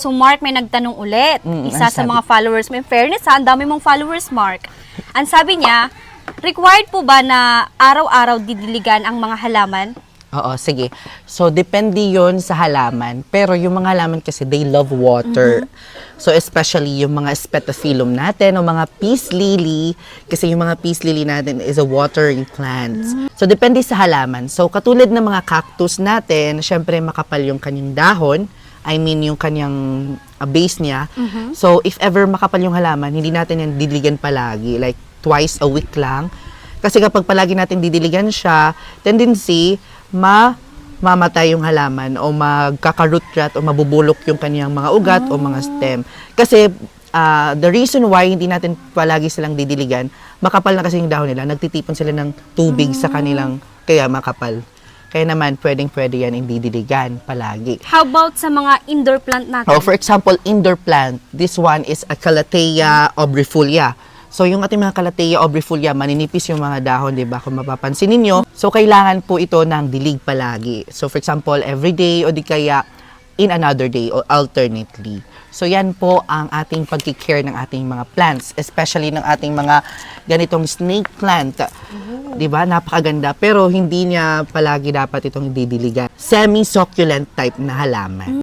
So Mark, may nagtanong ulit. Mm, Isa sa mga followers mo. In fairness ha, ang dami mong followers, Mark. Ang sabi niya, required po ba na araw-araw didiligan ang mga halaman? Oo, sige. So, depende yon sa halaman. Pero yung mga halaman kasi, they love water. So, especially yung mga spetophyllum natin o mga peace lily. Kasi yung mga peace lily natin is a watering plants. So, depende sa halaman. So, katulad ng mga cactus natin, syempre makapal yung kanyang dahon. I mean, yung kanyang uh, base niya. So, if ever makapal yung halaman, hindi natin yan diligan palagi. Like, twice a week lang. Kasi kapag palagi natin didiligan siya, tendency, ma mamatay yung halaman o magkaka-root rot o mabubulok yung kanyang mga ugat o mga stem. Kasi ah, the reason why hindi natin palagi silang didiligan, makapal na kasi yung dahon nila, nagtitipon sila ng tubig sa kanilang, kaya makapal. Kaya naman, pwedeng-pwede yan hindi didiligan palagi. How about sa mga indoor plant natin? Oh, for example, indoor plant, this one is a Calathea obrifolia. So, yung ating mga Calathea obrifolia, maninipis yung mga dahon, di ba? Kung mapapansin ninyo. So, kailangan po ito ng dilig palagi. So, for example, every day o di kaya in another day or alternately. So, yan po ang ating pagkikare ng ating mga plants, especially ng ating mga ganitong snake plant. Di ba? Napakaganda. Pero hindi niya palagi dapat itong didiligan. Semi-succulent type na halaman.